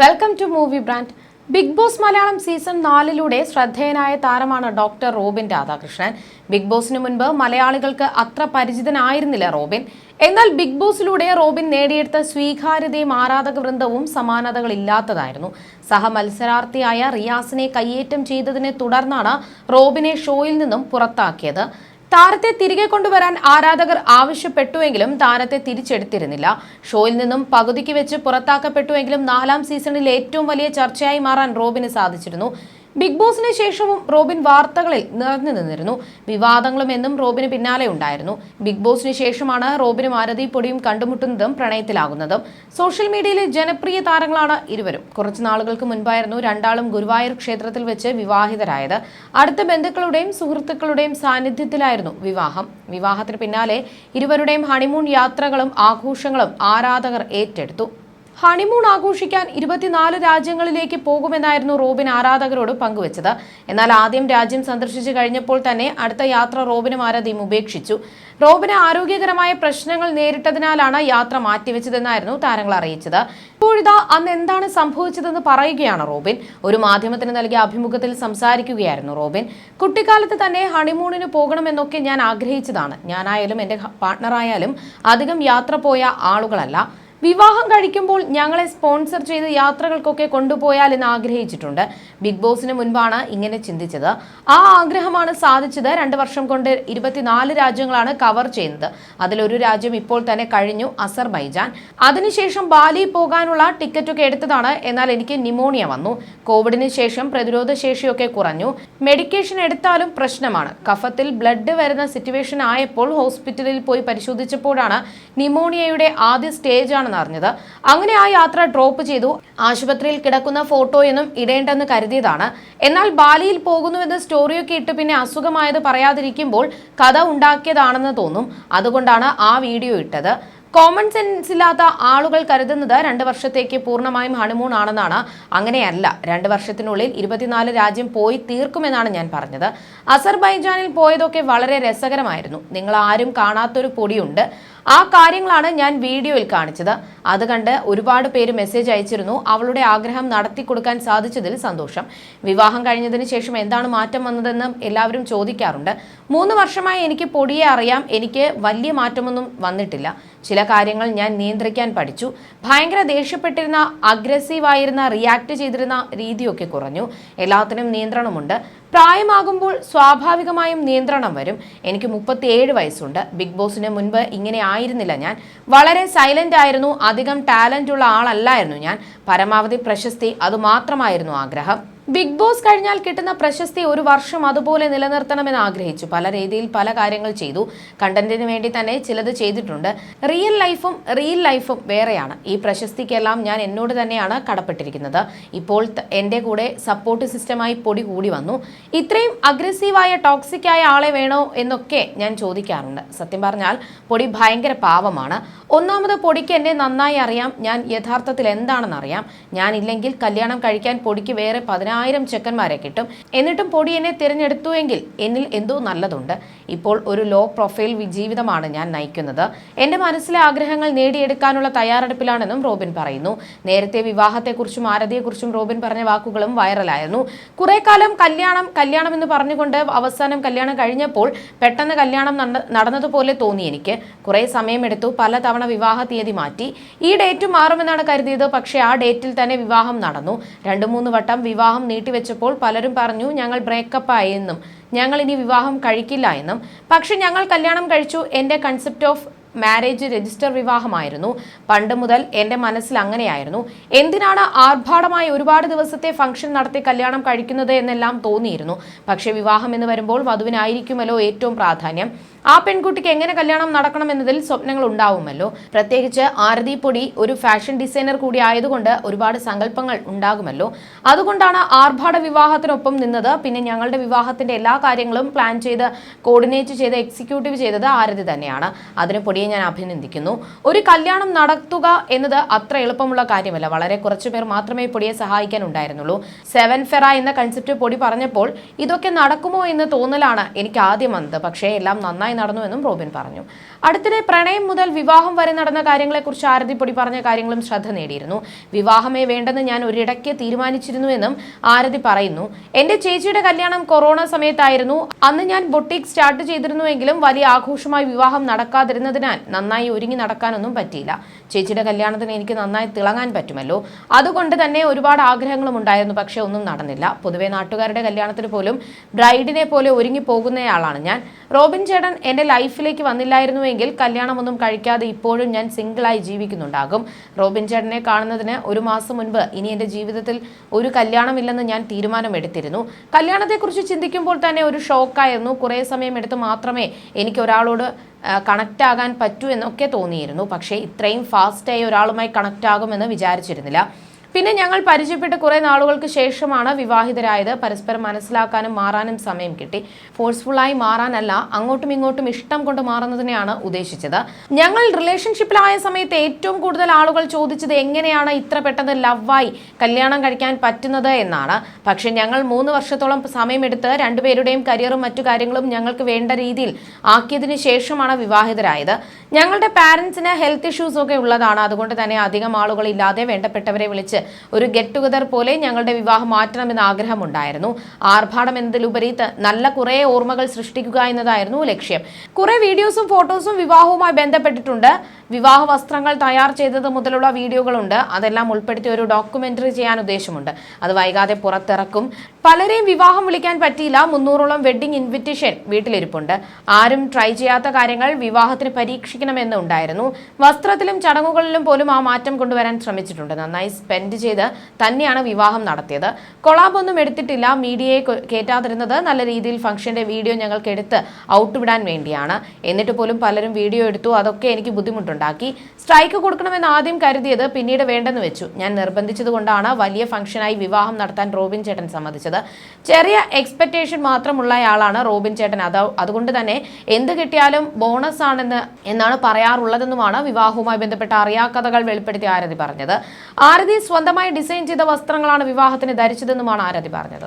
Welcome to movie brand Bigg Boss Malayalam season നാലിലൂടെ ശ്രദ്ധേയനായ താരമാണ് doctor Robin Radhakrishnan. Big ബോസിന് മുൻപ് മലയാളികൾക്ക് അത്ര പരിചിതനായിരുന്നില്ല റോബിൻ. എന്നാൽ ബിഗ് ബോസിലൂടെ റോബിൻ നേടിയെടുത്ത സ്വീകാര്യതയും ആരാധക വൃന്ദവും സമാനതകളില്ലാത്തതായിരുന്നു. സഹ മത്സരാർത്ഥിയായ റിയാസിനെ കയ്യേറ്റം ചെയ്തതിനെ തുടർന്നാണ് റോബിനെ ഷോയിൽ നിന്നും പുറത്താക്കിയത്. താരത്തെ തിരികെ കൊണ്ടുവരാൻ ആരാധകർ ആവശ്യപ്പെട്ടുവെങ്കിലും താരത്തെ തിരിച്ചെടുത്തിരുന്നില്ല. ഷോയിൽ നിന്നും പകുതിക്ക് വെച്ച് പുറത്താക്കപ്പെട്ടുവെങ്കിലും നാലാം സീസണിൽ ഏറ്റവും വലിയ ചർച്ചയായി മാറാൻ റോബിന് സാധിച്ചിരുന്നു. ബിഗ് ബോസിന് ശേഷവും റോബിൻ വാർത്തകളിൽ നിറഞ്ഞു നിന്നിരുന്നു. വിവാദങ്ങളും എന്നും റോബിന് പിന്നാലെ ഉണ്ടായിരുന്നു. ബിഗ് ബോസിന് ശേഷമാണ് റോബിനും ആരതി പൊടിയും കണ്ടുമുട്ടുന്നതും പ്രണയത്തിലാകുന്നതും. സോഷ്യൽ മീഡിയയിലെ ജനപ്രിയ താരങ്ങളാണ് ഇരുവരും. കുറച്ചു നാളുകൾക്ക് മുൻപായിരുന്നു രണ്ടാളും ഗുരുവായൂർ ക്ഷേത്രത്തിൽ വെച്ച് വിവാഹിതരായത്. അടുത്ത ബന്ധുക്കളുടെയും സുഹൃത്തുക്കളുടെയും സാന്നിധ്യത്തിലായിരുന്നു വിവാഹം. വിവാഹത്തിന് പിന്നാലെ ഇരുവരുടെയും ഹണിമൂൺ യാത്രകളും ആഘോഷങ്ങളും ആരാധകർ ഏറ്റെടുത്തു. ഹണിമൂൺ ആഘോഷിക്കാൻ ഇരുപത്തിനാല് രാജ്യങ്ങളിലേക്ക് പോകുമെന്നായിരുന്നു റോബിൻ ആരാധകരോട് പങ്കുവച്ചത്. എന്നാൽ ആദ്യം രാജ്യം സന്ദർശിച്ചു കഴിഞ്ഞപ്പോൾ തന്നെ അടുത്ത യാത്ര റോബിനും ആരാധിയും ഉപേക്ഷിച്ചു. റോബിന് ആരോഗ്യകരമായ പ്രശ്നങ്ങൾ നേരിട്ടതിനാലാണ് യാത്ര മാറ്റിവെച്ചതെന്നായിരുന്നു താരങ്ങൾ അറിയിച്ചത്. ഇപ്പോഴിതാ അന്ന് എന്താണ് സംഭവിച്ചതെന്ന് പറയുകയാണ് റോബിൻ. ഒരു മാധ്യമത്തിന് നൽകിയ അഭിമുഖത്തിൽ സംസാരിക്കുകയായിരുന്നു റോബിൻ. കുട്ടിക്കാലത്ത് തന്നെ ഹണിമൂണിന് പോകണമെന്നൊക്കെ ഞാൻ ആഗ്രഹിച്ചതാണ്. ഞാനായാലും എന്റെ പാർട്ട്ണറായാലും അധികം യാത്ര പോയ ആളുകളല്ല. വിവാഹം കഴിക്കുമ്പോൾ ഞങ്ങളെ സ്പോൺസർ ചെയ്ത് യാത്രകൾക്കൊക്കെ കൊണ്ടുപോയാൽ എന്ന് ആഗ്രഹിച്ചിട്ടുണ്ട്. ബിഗ് ബോസിന് മുൻപാണ് ഇങ്ങനെ ചിന്തിച്ചത്. ആ ആഗ്രഹമാണ് സാധിച്ചത്. രണ്ട് വർഷം കൊണ്ട് ഇരുപത്തിനാല് രാജ്യങ്ങളാണ് കവർ ചെയ്യുന്നത്. അതിലൊരു രാജ്യം ഇപ്പോൾ തന്നെ കഴിഞ്ഞു അസർബൈജാൻ. അതിനുശേഷം ബാലി പോകാനുള്ള ടിക്കറ്റൊക്കെ എടുത്തതാണ്. എന്നാൽ എനിക്ക് നിമോണിയ വന്നു. കോവിഡിന് ശേഷം പ്രതിരോധ ശേഷിയൊക്കെ കുറഞ്ഞു. മെഡിക്കേഷൻ എടുത്താലും പ്രശ്നമാണ്. കഫത്തിൽ ബ്ലഡ് വരുന്ന സിറ്റുവേഷൻ ആയപ്പോൾ ഹോസ്പിറ്റലിൽ പോയി പരിശോധിച്ചപ്പോഴാണ് നിമോണിയയുടെ ആദ്യ സ്റ്റേജ് ആണെന്ന് അറിഞ്ഞത്. അങ്ങനെ ആ യാത്ര ഡ്രോപ്പ് ചെയ്തു. ആശുപത്രിയിൽ കിടക്കുന്ന ഫോട്ടോയൊന്നും ഇടേണ്ടെന്ന് കരുതിയതാണ്. എന്നാൽ ബാലിയിൽ പോകുന്നുവെന്ന് സ്റ്റോറിയൊക്കെ ഇട്ട് പിന്നെ അസുഖമായത് പറയാതിരിക്കുമ്പോൾ കഥ ഉണ്ടാക്കിയതാണെന്ന് തോന്നും. അതുകൊണ്ടാണ് ആ വീഡിയോ ഇട്ടത്. കോമൺ സെൻസ് ഇല്ലാത്ത ആളുകൾ കരുതുന്നത് രണ്ട് വർഷത്തേക്ക് പൂർണമായും ഹണിമൂൺ ആണെന്നാണ്. അങ്ങനെയല്ല. രണ്ട് വർഷത്തിനുള്ളിൽ ഇരുപത്തിനാല് രാജ്യം പോയി തീർക്കുമെന്നാണ് ഞാൻ പറഞ്ഞത്. അസർബൈജാനിൽ പോയതൊക്കെ വളരെ രസകരമായിരുന്നു. നിങ്ങൾ ആരും കാണാത്തൊരു പൊടിയുണ്ട്. ആ കാര്യങ്ങളാണ് ഞാൻ വീഡിയോയിൽ കാണിച്ചത്. അത് കണ്ട് ഒരുപാട് പേര് മെസ്സേജ് അയച്ചിരുന്നു. അവളുടെ ആഗ്രഹം നടത്തി കൊടുക്കാൻ സാധിച്ചതിൽ സന്തോഷം. വിവാഹം കഴിഞ്ഞതിന് ശേഷം എന്താണ് മാറ്റം വന്നതെന്ന് എല്ലാവരും ചോദിക്കാറുണ്ട്. മൂന്ന് വർഷമായി എനിക്ക് പൊടിയെ അറിയാം. എനിക്ക് വലിയ മാറ്റമൊന്നും വന്നിട്ടില്ല. ചില കാര്യങ്ങൾ ഞാൻ നിയന്ത്രിക്കാൻ പഠിച്ചു. ഭയങ്കര ദേഷ്യപ്പെട്ടിരുന്ന അഗ്രസീവ് ആയിരുന്ന റിയാക്ട് ചെയ്തിരുന്ന രീതിയൊക്കെ കുറഞ്ഞു. എല്ലാത്തിനും നിയന്ത്രണമുണ്ട്. പ്രായമാകുമ്പോൾ സ്വാഭാവികമായും നിയന്ത്രണം വരും. എനിക്ക് മുപ്പത്തിയേഴ് വയസ്സുണ്ട്. ബിഗ് ബോസിന് മുൻപ് ഇങ്ങനെ ആയിരുന്നില്ല ഞാൻ. വളരെ സൈലന്റ് ആയിരുന്നു. അധികം ടാലന്റ് ഉള്ള ആളല്ലായിരുന്നു ഞാൻ. പരമാവധി പ്രശസ്തി അതുമാത്രമായിരുന്നു ആഗ്രഹം. ബിഗ് ബോസ് കഴിഞ്ഞാൽ കിട്ടുന്ന പ്രശസ്തി ഒരു വർഷം അതുപോലെ നിലനിർത്തണമെന്ന് ആഗ്രഹിച്ചു. പല രീതിയിൽ പല കാര്യങ്ങൾ ചെയ്തു. കണ്ടന്റിന് വേണ്ടി തന്നെ ചിലത് ചെയ്തിട്ടുണ്ട്. റിയൽ ലൈഫും റിയൽ ലൈഫും വേറെയാണ്. ഈ പ്രശസ്തിക്കെല്ലാം ഞാൻ എന്നോട് തന്നെയാണ് കടപ്പെട്ടിരിക്കുന്നത്. ഇപ്പോൾ എന്റെ കൂടെ സപ്പോർട്ട് സിസ്റ്റമായി പൊടി കൂടി വന്നു. ഇത്രയും അഗ്രസീവായ ടോക്സിക് ആയ ആളെ വേണോ എന്നൊക്കെ ഞാൻ ചോദിക്കാറുണ്ട്. സത്യം പറഞ്ഞാൽ പൊടി ഭയങ്കര പാവമാണ്. ഒന്നാമത് പൊടിക്ക് എന്നെ നന്നായി അറിയാം. ഞാൻ യഥാർത്ഥത്തിൽ എന്താണെന്ന് അറിയാം ഞാൻ ഇല്ലെങ്കിൽ കല്യാണം കഴിക്കാൻ പൊടിക്ക് വേറെ പതിനായിരം ചെക്കന്മാരെ കിട്ടും. എന്നിട്ടും പൊടി എന്നെ തിരഞ്ഞെടുത്തു എങ്കിൽ എന്നിൽ എന്തോ നല്ലതുണ്ട്. ഇപ്പോൾ ഒരു ലോ പ്രൊഫൈൽ ജീവിതമാണ് ഞാൻ നയിക്കുന്നത്. എന്റെ മനസ്സിലെ ആഗ്രഹങ്ങൾ നേടിയെടുക്കാനുള്ള തയ്യാറെടുപ്പിലാണെന്നും റോബിൻ പറയുന്നു. നേരത്തെ വിവാഹത്തെക്കുറിച്ചും ആരതിയെക്കുറിച്ചും റോബിൻ പറഞ്ഞ വാക്കുകളും വൈറലായിരുന്നു. കുറെ കാലം കല്യാണം കല്യാണം എന്ന് പറഞ്ഞുകൊണ്ട് അവസാനം കല്യാണം കഴിഞ്ഞപ്പോൾ പെട്ടെന്ന് കല്യാണം നടന്നതുപോലെ തോന്നി എനിക്ക്. കുറെ സമയമെടുത്തു പലതവണ വിവാഹ തീയതി മാറ്റി. ഈ ഡേറ്റ് മാറുമെന്നാണ് കരുതിയത്. പക്ഷേ ആ ഡേറ്റിൽ തന്നെ വിവാഹം നടന്നു. രണ്ടു മൂന്ന് വട്ടം വിവാഹം നീട്ടിവെച്ചപ്പോൾ പലരും പറഞ്ഞു ഞങ്ങൾ ബ്രേക്കപ്പ് ആയെന്നും എന്നും. ഞങ്ങൾ ഇനി വിവാഹം കഴിക്കില്ല എന്നും. പക്ഷെ ഞങ്ങൾ കല്യാണം കഴിച്ചു. എന്റെ കൺസെപ്റ്റ് ഓഫ് മാരേജ് രജിസ്റ്റർ വിവാഹമായിരുന്നു. പണ്ട് മുതൽ എന്റെ മനസ്സിൽ അങ്ങനെയായിരുന്നു. എന്തിനാണ് ആർഭാടമായി ഒരുപാട് ദിവസത്തെ ഫംഗ്ഷൻ നടത്തി കല്യാണം കഴിക്കുന്നത് എന്നെല്ലാം തോന്നിയിരുന്നു. പക്ഷേ വിവാഹം എന്ന് വരുമ്പോൾ വധുവിനായിരിക്കുമല്ലോ ഏറ്റവും പ്രാധാന്യം. ആ പെൺകുട്ടിക്ക് എങ്ങനെ കല്യാണം നടക്കണമെന്നതിൽ സ്വപ്നങ്ങൾ ഉണ്ടാവുമല്ലോ. പ്രത്യേകിച്ച് ആരതി പൊടി ഒരു ഫാഷൻ ഡിസൈനർ കൂടി ആയതുകൊണ്ട് ഒരുപാട് സങ്കല്പങ്ങൾ ഉണ്ടാകുമല്ലോ. അതുകൊണ്ടാണ് ആർഭാട വിവാഹത്തിനൊപ്പം നിന്നത്. പിന്നെ ഞങ്ങളുടെ വിവാഹത്തിന്റെ എല്ലാ കാര്യങ്ങളും പ്ലാൻ ചെയ്ത് കോർഡിനേറ്റ് ചെയ്ത് എക്സിക്യൂട്ടീവ് ചെയ്തത് ആരതി തന്നെയാണ്. അതിന് പൊടിയെ ഞാൻ അഭിനന്ദിക്കുന്നു. ഒരു കല്യാണം നടത്തുക എന്നത് അത്ര എളുപ്പമുള്ള കാര്യമല്ല. വളരെ കുറച്ചു പേർ മാത്രമേ പൊടിയെ സഹായിക്കാൻ ഉണ്ടായിരുന്നുള്ളൂ സെവൻ ഫെറ എന്ന കൺസെപ്റ്റ് പൊടി പറഞ്ഞപ്പോൾ ഇതൊക്കെ നടക്കുമോ? എന്ന് തോന്നലാണ് എനിക്ക് ആദ്യം വന്നത്. പക്ഷേ എല്ലാം നന്നായി നടന്നുവെന്നും റോബിൻ പറഞ്ഞു. അടുത്തിടെ പ്രണയം മുതൽ വിവാഹം വരെ നടന്ന കാര്യങ്ങളെക്കുറിച്ച് ആരതിപ്പൊടി പറഞ്ഞ കാര്യങ്ങളും ശ്രദ്ധ നേടിയിരുന്നു. വിവാഹമേ വേണ്ടെന്ന് ഞാൻ ഒരിടയ്ക്ക് തീരുമാനിച്ചിരുന്നുവെന്നും ആരതി പറയുന്നു. എന്റെ ചേച്ചിയുടെ കല്യാണം കൊറോണ സമയത്തായിരുന്നു. അന്ന് ഞാൻ ബൊട്ടിക് സ്റ്റാർട്ട് ചെയ്തിരുന്നുവെങ്കിലും വലിയ ആഘോഷമായി വിവാഹം നടക്കാതിരുന്നതിനാൽ നന്നായി ഒരുങ്ങി നടക്കാനൊന്നും പറ്റിയില്ല. ചേച്ചിയുടെ കല്യാണത്തിന് എനിക്ക് നന്നായി തിളങ്ങാൻ പറ്റുമല്ലോ. അതുകൊണ്ട് തന്നെ ഒരുപാട് ആഗ്രഹങ്ങളും ഉണ്ടായിരുന്നു പക്ഷെ ഒന്നും നടന്നില്ല. പൊതുവെ നാട്ടുകാരുടെ കല്യാണത്തിന് പോലും ബ്രൈഡിനെ പോലെ ഒരുങ്ങി പോകുന്നയാളാണ് ഞാൻ. റോബിൻ ചേട്ടൻ എന്റെ ലൈഫിലേക്ക് വന്നില്ലായിരുന്നുവെങ്കിൽ കല്യാണമൊന്നും കഴിക്കാതെ ഇപ്പോഴും ഞാൻ സിംഗിളായി ജീവിക്കുന്നുണ്ടാകും. റോബിൻ ചേട്ടനെ കാണുന്നതിന് ഒരു മാസം മുൻപ് ഇനി എന്റെ ജീവിതത്തിൽ ഒരു കല്യാണമില്ലെന്ന് ഞാൻ തീരുമാനമെടുത്തിരുന്നു. കല്യാണത്തെക്കുറിച്ച് ചിന്തിക്കുമ്പോൾ തന്നെ ഒരു ഷോക്കായിരുന്നു. കുറേ സമയം എടുത്ത് മാത്രമേ എനിക്ക് ഒരാളോട് കണക്റ്റ് ആകാൻ പറ്റൂ എന്നൊക്കെ തോന്നിയിരുന്നു. പക്ഷേ ഇത്രയും ഫാസ്റ്റായി ഒരാളുമായി കണക്റ്റ് ആകുമെന്ന് വിചാരിച്ചിരുന്നില്ല. പിന്നെ ഞങ്ങൾ പരിചയപ്പെട്ട് കുറെ നാളുകൾക്ക് ശേഷമാണ് വിവാഹിതരായത്. പരസ്പരം മനസ്സിലാക്കാനും മാറാനും സമയം കിട്ടി. ഫോഴ്സ്ഫുള്ളായി മാറാനല്ല അങ്ങോട്ടും ഇങ്ങോട്ടും ഇഷ്ടം കൊണ്ട് മാറുന്നതിനെയാണ് ഉദ്ദേശിച്ചത്. ഞങ്ങൾ റിലേഷൻഷിപ്പിലായ സമയത്ത് ഏറ്റവും കൂടുതൽ ആളുകൾ ചോദിച്ചത് എങ്ങനെയാണ് ഇത്ര പെട്ടെന്ന് ലവായി കല്യാണം കഴിക്കാൻ പറ്റുന്നത് എന്നാണ്. പക്ഷെ ഞങ്ങൾ മൂന്ന് വർഷത്തോളം സമയമെടുത്ത് രണ്ടുപേരുടെയും കരിയറും മറ്റു കാര്യങ്ങളും ഞങ്ങൾക്ക് വേണ്ട രീതിയിൽ ആക്കിയതിനു ശേഷമാണ് വിവാഹിതരായത്. ഞങ്ങളുടെ പാരൻസിന് ഹെൽത്ത് ഇഷ്യൂസ് ഒക്കെ ഉള്ളതാണ്. അതുകൊണ്ട് തന്നെ അധികം ആളുകൾ ഇല്ലാതെ വേണ്ടപ്പെട്ടവരെ വിളിച്ച് ഒരു ഗെറ്റ് ടുഗദർ പോലെ ഞങ്ങളുടെ വിവാഹം മാറ്റണമെന്ന് ആഗ്രഹമുണ്ടായിരുന്നു. ആർഭാടം എന്നതിലുപരി നല്ല കുറേ ഓർമ്മകൾ സൃഷ്ടിക്കുക എന്നതായിരുന്നു ലക്ഷ്യം. കുറെ വീഡിയോസും ഫോട്ടോസും വിവാഹവുമായി ബന്ധപ്പെട്ടിട്ടുണ്ട്. വിവാഹ വസ്ത്രങ്ങൾ തയ്യാർ ചെയ്തത് മുതലുള്ള വീഡിയോകളുണ്ട്. അതെല്ലാം ഉൾപ്പെടുത്തി ഒരു ഡോക്യുമെന്ററി ചെയ്യാൻ ഉദ്ദേശമുണ്ട്. അത് വൈകാതെ പുറത്തിറക്കും. പലരെയും വിവാഹം വിളിക്കാൻ പറ്റിയില്ല. മുന്നൂറോളം വെഡ്ഡിംഗ് ഇൻവിറ്റേഷൻ വീട്ടിലിരിപ്പുണ്ട്. ആരും ട്രൈ ചെയ്യാത്ത കാര്യങ്ങൾ വിവാഹത്തിന് പരീക്ഷിക്കണമെന്ന് ഉണ്ടായിരുന്നു. വസ്ത്രത്തിലും ചടങ്ങുകളിലും പോലും ആ മാറ്റം കൊണ്ടുവരാൻ ശ്രമിച്ചിട്ടുണ്ട്. നന്നായി സ്പെൻഡ് ചെയ്ത് തന്നെയാണ് വിവാഹം നടത്തിയത്. കൊളാബൊന്നും എടുത്തിട്ടില്ല. മീഡിയയെ കയറ്റാതിരുന്നത് നല്ല രീതിയിൽ ഫംഗ്ഷന്റെ വീഡിയോ ഞങ്ങൾക്ക് എടുത്ത് ഔട്ട് വിടാൻ വേണ്ടിയാണ്. എന്നിട്ട് പോലും പലരും വീഡിയോ എടുത്തു. അതൊക്കെ എനിക്ക് ബുദ്ധിമുട്ടുണ്ടാക്കി. സ്ട്രൈക്ക് കൊടുക്കണമെന്ന് ആദ്യം കരുതിയത് പിന്നീട് വേണ്ടെന്ന് വെച്ചു. ഞാൻ നിർബന്ധിച്ചതുകൊണ്ടാണ് വലിയ ഫംഗ്ഷനായി വിവാഹം നടത്താൻ റോബിൻ ചേട്ടൻ സമ്മതിച്ചത്. ചെറിയ എക്സ്പെക്ടേഷൻ മാത്രമുള്ളയാളാണ് റോബിൻ ചേട്ടൻ. അത് അതുകൊണ്ട് തന്നെ എന്ത് കിട്ടിയാലും ബോണസ് ആണെന്ന് എന്നാണ് പറയാറുള്ളതെന്നുമാണ് വിവാഹവുമായി ബന്ധപ്പെട്ട അറിയാക്കഥകൾ വെളിപ്പെടുത്തി ആരതി പറഞ്ഞത്. ആരതി സ്വന്തമായി ഡിസൈൻ ചെയ്ത വസ്ത്രങ്ങളാണ് വിവാഹത്തിന് ധരിച്ചതെന്നുമാണ് ആരതി പറഞ്ഞത്.